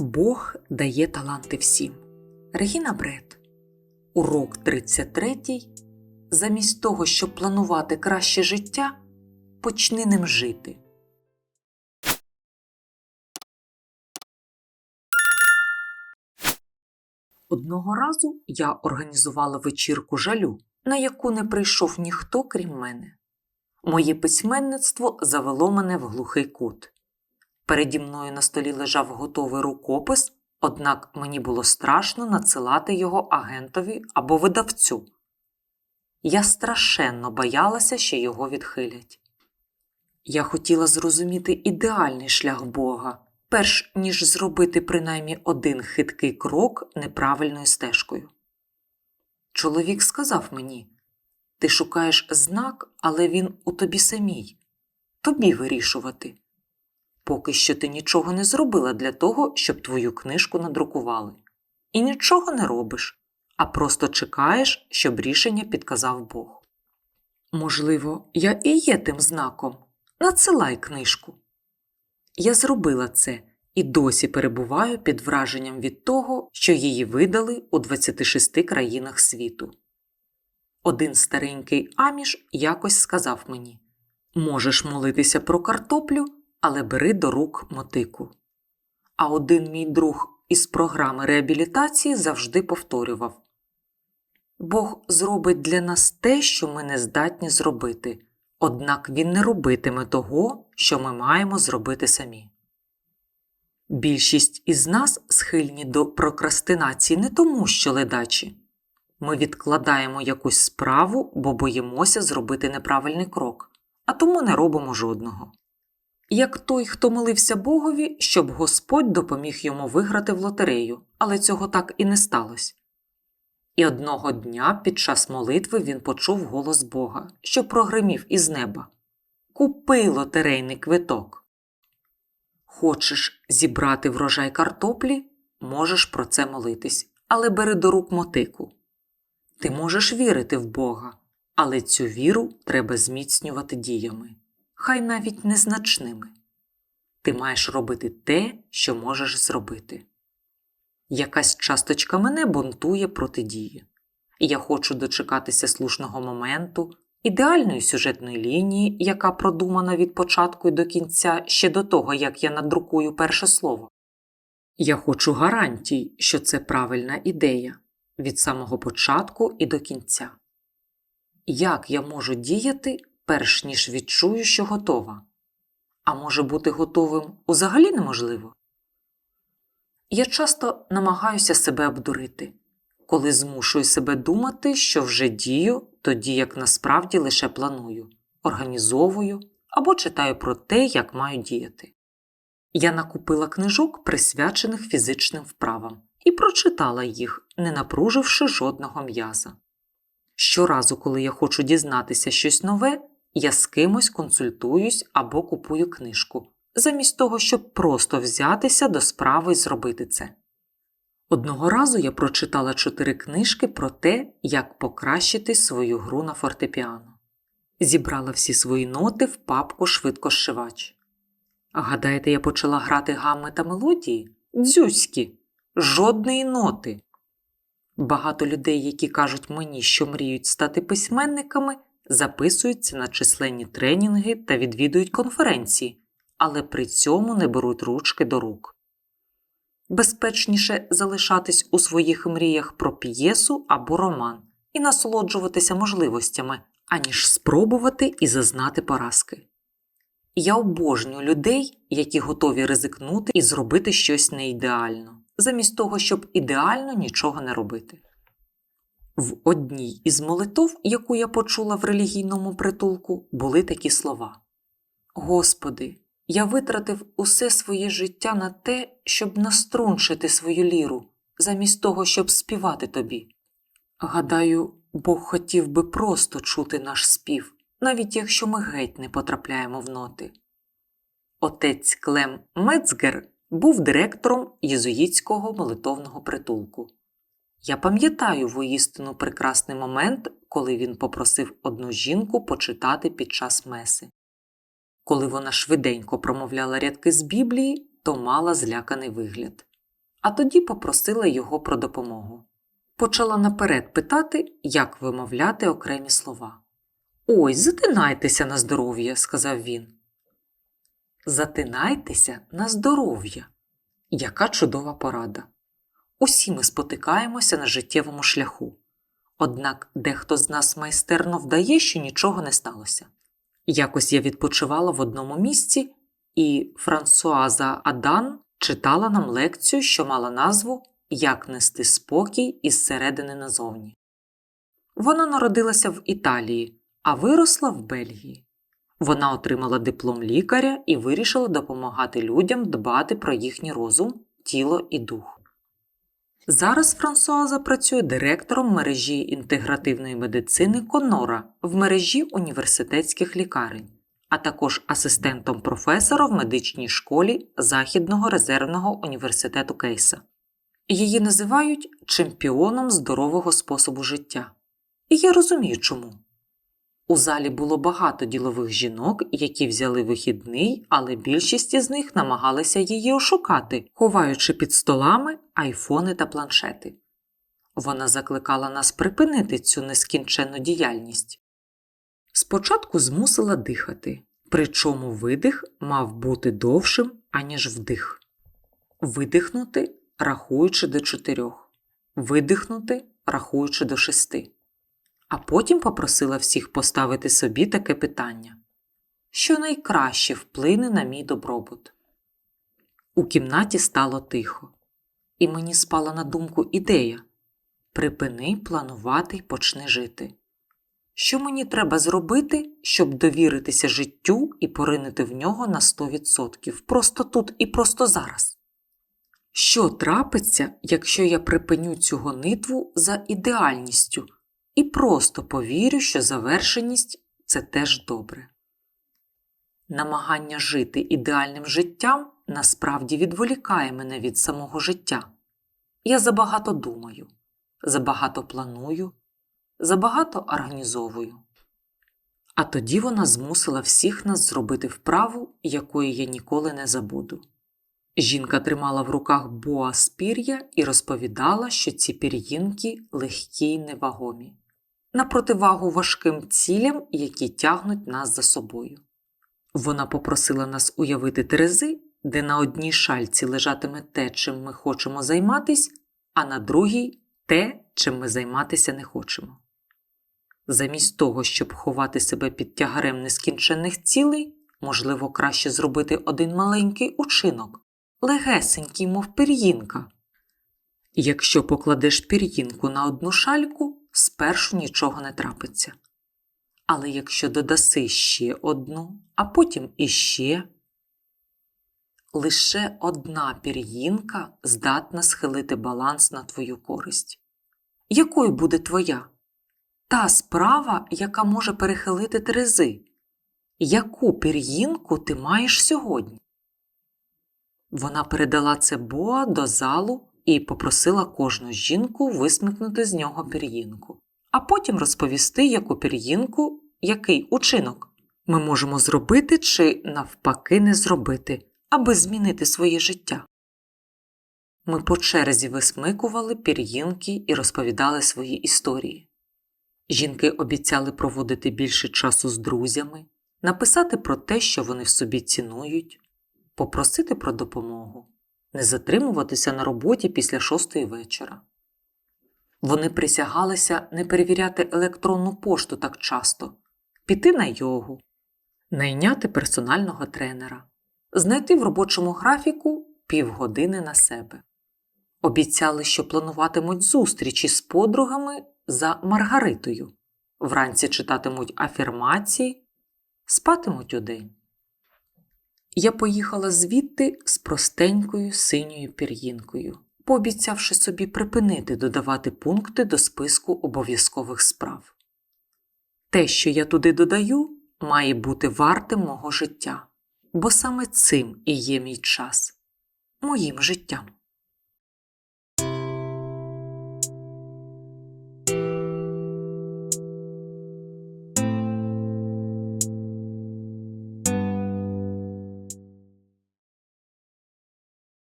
Бог дає таланти всім. Регіна Бред. Урок 33. Замість того, щоб планувати краще життя, почни ним жити. Одного разу я організувала вечірку жалю, на яку не прийшов ніхто крім мене. Моє письменництво завело мене в глухий кут. Переді мною на столі лежав готовий рукопис, однак мені було страшно надсилати його агентові або видавцю. Я страшенно боялася, що його відхилять. Я хотіла зрозуміти ідеальний шлях Бога, перш ніж зробити принаймні один хиткий крок неправильною стежкою. Чоловік сказав мені ти шукаєш знак, але він у тобі самій. Тобі вирішувати. Поки що ти нічого не зробила для того, щоб твою книжку надрукували. І нічого не робиш, а просто чекаєш, щоб рішення підказав Бог. Можливо, я і є тим знаком. Надсилай книжку. Я зробила це і досі перебуваю під враженням від того, що її видали у 26 країнах світу. Один старенький аміш якось сказав мені Можеш молитися про картоплю, але бери до рук мотику. А один мій друг із програми реабілітації завжди повторював Бог зробить для нас те, що ми не здатні зробити, однак Він не робитиме того, що ми маємо зробити самі. Більшість із нас схильні до прокрастинації не тому, що ледачі. Ми відкладаємо якусь справу, бо боїмося зробити неправильний крок, а тому не робимо жодного. Як той, хто молився Богові, щоб Господь допоміг йому виграти в лотерею, але цього так і не сталося. І одного дня під час молитви він почув голос Бога, що прогримів із неба Купи лотерейний квиток. Хочеш зібрати врожай картоплі, можеш про це молитись, але бери до рук мотику. Ти можеш вірити в Бога, але цю віру треба зміцнювати діями, хай навіть незначними. Ти маєш робити те, що можеш зробити. Якась часточка мене бунтує проти дії. Я хочу дочекатися слушного моменту, ідеальної сюжетної лінії, яка продумана від початку і до кінця ще до того, як я надрукую перше слово. Я хочу гарантій, що це правильна ідея від самого початку і до кінця. Як я можу діяти, перш ніж відчую, що готова? А може бути готовим узагалі неможливо? Я часто намагаюся себе обдурити, коли змушую себе думати, що вже дію, тоді як насправді лише планую, організовую або читаю про те, як маю діяти. Я накупила книжок, присвячених фізичним вправам, і прочитала їх, не напруживши жодного м'яза. Щоразу, коли я хочу дізнатися щось нове, я з кимось консультуюсь або купую книжку, замість того, щоб просто взятися до справи і зробити це. Одного разу я прочитала чотири книжки про те, як покращити свою гру на фортепіано. Зібрала всі свої ноти в папку швидкошивач. Гадаєте, я почала грати гамми та мелодії? Дзюські, жодної ноти. Багато людей, які кажуть мені, що мріють стати письменниками, записуються на численні тренінги та відвідують конференції, але при цьому не беруть ручки до рук. Безпечніше залишатись у своїх мріях про п'єсу або роман і насолоджуватися можливостями, аніж спробувати і зазнати поразки. Я обожнюю людей, які готові ризикнути і зробити щось неідеально, замість того, щоб ідеально нічого не робити. В одній із молитов, яку я почула в релігійному притулку, були такі слова: Господи, я витратив усе своє життя на те, щоб наструншити свою ліру, замість того, щоб співати тобі. Гадаю, Бог хотів би просто чути наш спів, навіть якщо ми геть не потрапляємо в ноти. Отець Клем Мецгер був директором єзуїтського молитовного притулку. Я пам'ятаю воістину прекрасний момент, коли він попросив одну жінку почитати під час меси. Коли вона швиденько промовляла рядки з Біблії, то мала зляканий вигляд. а тоді попросила його про допомогу. Почала наперед питати, як вимовляти окремі слова. Ой, затинайтеся на здоров'я, сказав він. Затинайтеся на здоров'я. Яка чудова порада. Усі ми спотикаємося на життєвому шляху. Однак дехто з нас майстерно вдає, що нічого не сталося. Якось я відпочивала в одному місці, і Франсуаза Адан читала нам лекцію, що мала назву Як нести спокій із середини назовні. Вона народилася в Італії, а виросла в Бельгії. Вона отримала диплом лікаря і вирішила допомагати людям дбати про їхній розум, тіло і дух. Зараз Франсуаза працює директором мережі інтегративної медицини Конора в мережі університетських лікарень, а також асистентом професора в медичній школі Західного резервного університету Кейса. Її називають чемпіоном здорового способу життя. І я розумію чому. У залі було багато ділових жінок, які взяли вихідний, але більшість із них намагалися її ошукати, ховаючи під столами айфони та планшети. Вона закликала нас припинити цю нескінченну діяльність. Спочатку змусила дихати, причому видих мав бути довшим, аніж вдих. Видихнути, рахуючи до чотирьох, видихнути, рахуючи до шести а потім попросила всіх поставити собі таке питання що найкраще вплине на мій добробут. У кімнаті стало тихо, і мені спала на думку ідея припини планувати й почни жити. Що мені треба зробити, щоб довіритися життю і поринити в нього на 100%, просто тут і просто зараз? Що трапиться, якщо я припиню цю гонитву за ідеальністю? І просто повірю, що завершеність це теж добре. Намагання жити ідеальним життям насправді відволікає мене від самого життя. Я забагато думаю, забагато планую, забагато організовую. А тоді вона змусила всіх нас зробити вправу, якої я ніколи не забуду. Жінка тримала в руках боа з і розповідала, що ці пір'їнки легкі й невагомі на противагу важким цілям, які тягнуть нас за собою. Вона попросила нас уявити терези, де на одній шальці лежатиме те, чим ми хочемо займатись, а на другій те, чим ми займатися не хочемо. Замість того, щоб ховати себе під тягарем нескінченних цілей, можливо, краще зробити один маленький учинок, легесенький, мов пір'їнка. Якщо покладеш пір'їнку на одну шальку, спершу нічого не трапиться. Але якщо додаси ще одну, а потім іще, лише одна пір'їнка здатна схилити баланс на твою користь. Якою буде твоя? Та справа, яка може перехилити терези. Яку пір'їнку ти маєш сьогодні? Вона передала це Боа до залу і попросила кожну жінку висмикнути з нього пір'їнку, а потім розповісти, яку пір'їнку, який учинок ми можемо зробити чи навпаки не зробити, аби змінити своє життя. Ми по черзі висмикували пір'їнки і розповідали свої історії. Жінки обіцяли проводити більше часу з друзями, написати про те, що вони в собі цінують, попросити про допомогу не затримуватися на роботі після шостої вечора. Вони присягалися не перевіряти електронну пошту так часто, піти на йогу, найняти персонального тренера, знайти в робочому графіку півгодини на себе. Обіцяли, що плануватимуть зустрічі з подругами за Маргаритою, вранці читатимуть афірмації, спатимуть удень. Я поїхала звідти з простенькою синьою пір'їнкою, пообіцявши собі припинити додавати пункти до списку обов'язкових справ. Те, що я туди додаю, має бути вартим мого життя, бо саме цим і є мій час, моїм життям.